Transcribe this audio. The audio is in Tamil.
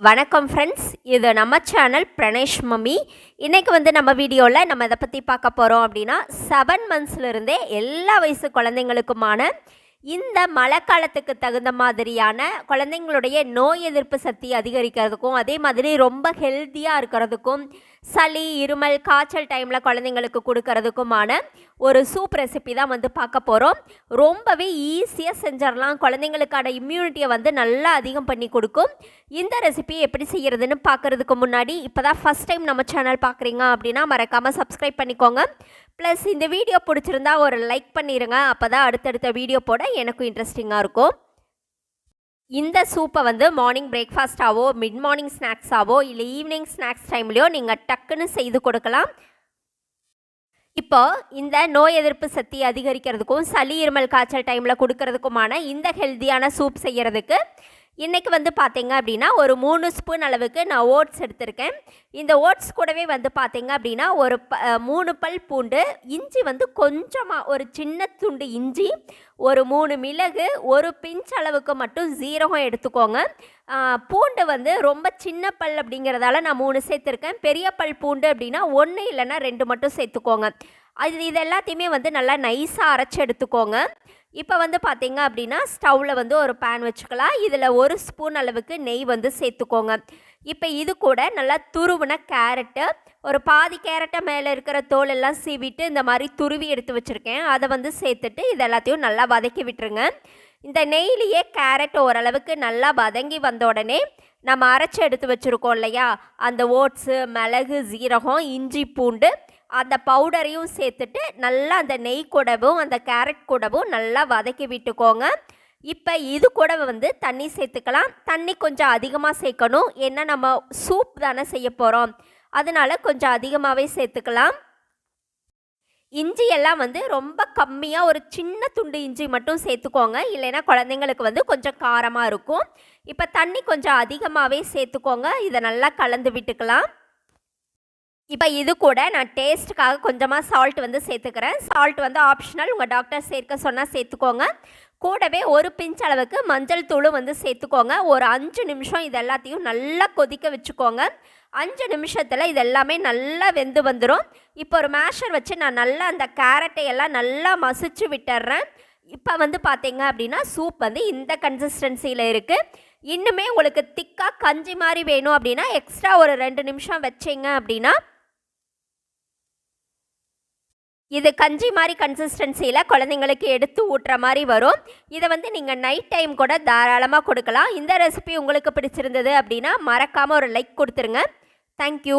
வணக்கம் ஃப்ரெண்ட்ஸ் இது நம்ம சேனல் பிரணேஷ் மம்மி. இன்றைக்கி வந்து நம்ம வீடியோவில் நம்ம இதை பற்றி பார்க்க போகிறோம் அப்படின்னா செவன் மந்த்ஸ்லேருந்தே எல்லா வயசு குழந்தைங்களுக்குமான இந்த மழை காலத்துக்கு தகுந்த மாதிரியான குழந்தைங்களுடைய நோய் எதிர்ப்பு சக்தி அதிகரிக்கிறதுக்கும் அதே மாதிரி ரொம்ப ஹெல்த்தியாக இருக்கிறதுக்கும் சளி இருமல் காய்ச்சல் டைமில் குழந்தைங்களுக்கு கொடுக்கறதுக்குமான ஒரு சூப் ரெசிபி தான் வந்து பார்க்க போகிறோம் ரொம்பவே ஈஸியாக செஞ்சிடலாம். குழந்தைங்களுக்கான இம்யூனிட்டியை வந்து நல்லா அதிகம் பண்ணி கொடுக்கும். இந்த ரெசிபி எப்படி செய்கிறதுன்னு பார்க்குறதுக்கு முன்னாடி இப்போ தான் ஃபஸ்ட் டைம் நம்ம சேனல் பார்க்குறீங்க அப்படின்னா மறக்காமல் சப்ஸ்கிரைப் பண்ணிக்கோங்க. ப்ளஸ் இந்த வீடியோ பிடிச்சிருந்தா ஒரு லைக் பண்ணிடுங்க அப்போ தான் அடுத்தடுத்த வீடியோ போட எனக்கும் இன்ட்ரெஸ்டிங்காக இருக்கும். இந்த சூப்பை வந்து மார்னிங் பிரேக்ஃபாஸ்ட்டாவோ மிட் மார்னிங் ஸ்நாக்ஸாவோ இல்லை ஈவினிங் ஸ்நாக்ஸ் டைம்லேயோ நீங்கள் டக்குன்னு செய்து கொடுக்கலாம். இப்போ இந்த நோய் எதிர்ப்பு சக்தி அதிகரிக்கிறதுக்கும் சளி இருமல் காய்ச்சல் டைமில் கொடுக்கறதுக்குமான இந்த ஹெல்த்தியான சூப் செய்கிறதுக்கு இன்றைக்கி வந்து பார்த்தீங்க அப்படின்னா ஒரு மூணு ஸ்பூன் அளவுக்கு நான் ஓட்ஸ் எடுத்திருக்கேன். இந்த ஓட்ஸ் கூடவே வந்து பார்த்தீங்க அப்படின்னா ஒரு ப மூணு பல் பூண்டு இஞ்சி வந்து கொஞ்சமாக ஒரு சின்ன துண்டு இஞ்சி ஒரு மூணு மிளகு ஒரு பிஞ்ச் அளவுக்கு மட்டும் ஜீரகம் எடுத்துக்கோங்க. பூண்டு வந்து ரொம்ப சின்ன பல் அப்படிங்கிறதால நான் மூணு சேர்த்துருக்கேன். பெரிய பல் பூண்டு அப்படின்னா ஒன்று இல்லைன்னா ரெண்டு மட்டும் சேர்த்துக்கோங்க. அது இது எல்லாத்தையுமே வந்து நல்லா நைஸாக அரைச்சி எடுத்துக்கோங்க. இப்போ வந்து பார்த்தீங்க அப்படின்னா ஸ்டவ்வில் வந்து ஒரு பேன் வச்சுக்கலாம். இதில் ஒரு ஸ்பூன் அளவுக்கு நெய் வந்து சேர்த்துக்கோங்க. இப்போ இது கூட நல்லா துருவின கேரட்டு ஒரு பாதி கேரட்டை மேலே இருக்கிற தோல் எல்லாம் சீவிட்டு இந்த மாதிரி துருவி எடுத்து வச்சுருக்கேன். அதை வந்து சேர்த்துட்டு இது எல்லாத்தையும் நல்லா வதக்கி விட்டுருங்க. இந்த நெய்லியே கேரட் ஓரளவுக்கு நல்லா வதங்கி வந்த உடனே நம்ம அரைச்சி எடுத்து வச்சுருக்கோம் இல்லையா? அந்த ஓட்ஸு மிளகு ஜீரகம் இஞ்சி பூண்டு அந்த பவுடரையும் சேர்த்துட்டு நல்லா அந்த நெய் கூடவும் அந்த கேரட் கூடவும் நல்லா வதக்கி விட்டுக்கோங்க. இப்போ இது கூட வந்து தண்ணி சேர்த்துக்கலாம். தண்ணி கொஞ்சம் அதிகமாக சேர்க்கணும். ஏன்னா நம்ம சூப் தானே செய்ய போகிறோம் அதனால கொஞ்சம் அதிகமாகவே சேர்த்துக்கலாம். இஞ்சி எல்லாம் வந்து ரொம்ப கம்மியாக ஒரு சின்ன துண்டு இஞ்சி மட்டும் சேர்த்துக்கோங்க. இல்லைன்னா குழந்தைங்களுக்கு வந்து கொஞ்சம் காரமாக இருக்கும். இப்போ தண்ணி கொஞ்சம் அதிகமாகவே சேர்த்துக்கோங்க. இதை நல்லா கலந்து விட்டுக்கலாம். இப்போ இது கூட நான் டேஸ்ட்டுக்காக கொஞ்சமாக சால்ட் வந்து சேர்த்துக்கிறேன். சால்ட் வந்து ஆப்ஷனல் உங்கள் டாக்டர் சேர்க்க சொன்னால் சேர்த்துக்கோங்க. கூடவே ஒரு பிஞ்ச் அளவுக்கு மஞ்சள் தூளும் வந்து சேர்த்துக்கோங்க. ஒரு அஞ்சு நிமிஷம் இது எல்லாத்தையும் நல்லா கொதிக்க வச்சுக்கோங்க. அஞ்சு நிமிஷத்தில் இது எல்லாமே நல்லா வெந்து வந்துடும் இப்போ ஒரு மேஷர் வச்சு நான் நல்லா அந்த கேரட்டை எல்லாம் நல்லா மசிச்சு விட்டுறேன். இப்போ வந்து பார்த்தீங்க அப்படின்னா சூப் வந்து இந்த கன்சிஸ்டன்சியில் இருக்குது இன்னுமே உங்களுக்கு திக்காக கஞ்சி மாதிரி வேணும் அப்படின்னா எக்ஸ்ட்ரா ஒரு ரெண்டு நிமிஷம் வச்சிங்க அப்படின்னா இது கஞ்சி மாதிரி கன்சிஸ்டன்சியில் குழந்தைங்களுக்கு எடுத்து ஊட்டுற மாதிரி வரும். இதை வந்து நீங்கள் நைட் டைம் கூட தாராளமாக கொடுக்கலாம். இந்த ரெசிபி உங்களுக்கு பிடிச்சிருந்தது அப்படின்னா மறக்காமல் ஒரு லைக் கொடுத்துருங்க. தேங்க்யூ